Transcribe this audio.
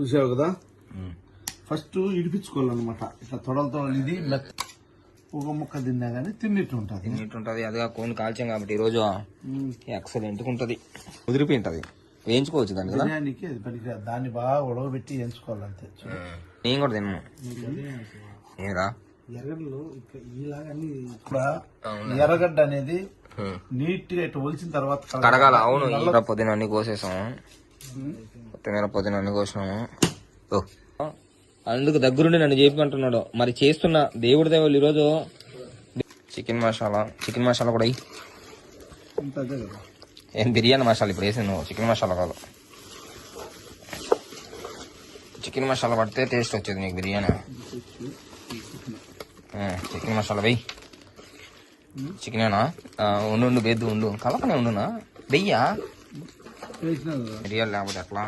చూసావు కదా? ఫస్ట్ ఇడిపించుకోవాలన్నమాట. ఇట్లా తొడలు తొడలు ఇది మెత్త ఒక ముక్క తిన్నా కానీ తిన్నట్టు ఉంటుంది. తిన్నట్టు ఉంటుంది. అదిగా కోన్ కాల్చాం కాబట్టి ఈరోజు ఎక్సలెంట్ ఉంటుంది. కుదిరిపోయి ఉంటుంది వేయించుకోవచ్చు దాన్ని కదా? బిర్యానీకి అది పనికిరాదు దాన్ని బాగా ఉడకబెట్టి ఎంచుకోవాలంతే నేను కూడా తిన్నాను ఏరా ఎర్రగడ్డలు ఇలాగా ఎర్రగడ్డ అనేది నీట్గా ఇట్లా ఒలిచిన తర్వాత కడగాలి. అవును పొద్దున అన్ని కోసేసాము కొత్తిమీర పొద్దున అన్ని కోసినాము. అందుకు దగ్గరుండి నన్ను చెప్పమంటున్నాడు మరి చేస్తున్న దేవుడి దేవుళ్ళు ఈరోజు చికెన్ మసాలా చికెన్ మసాలా కూడా ఏం బిర్యానీ మసాలా ఇప్పుడు వేసింది నువ్వు? చికెన్ మసాలా కాదు. చికెన్ మసాలా పడితే టేస్ట్ వచ్చేది నీకు బిర్యానీ. చికెన్ మసాలా వెయ్యి చికెనేనా? ఉండు ఉండు బెద్దు ఉండు. కలపనే ఉండునా? వెయ్యా? వేసినా కదా మిరియాలు లేకపోతే ఎట్లా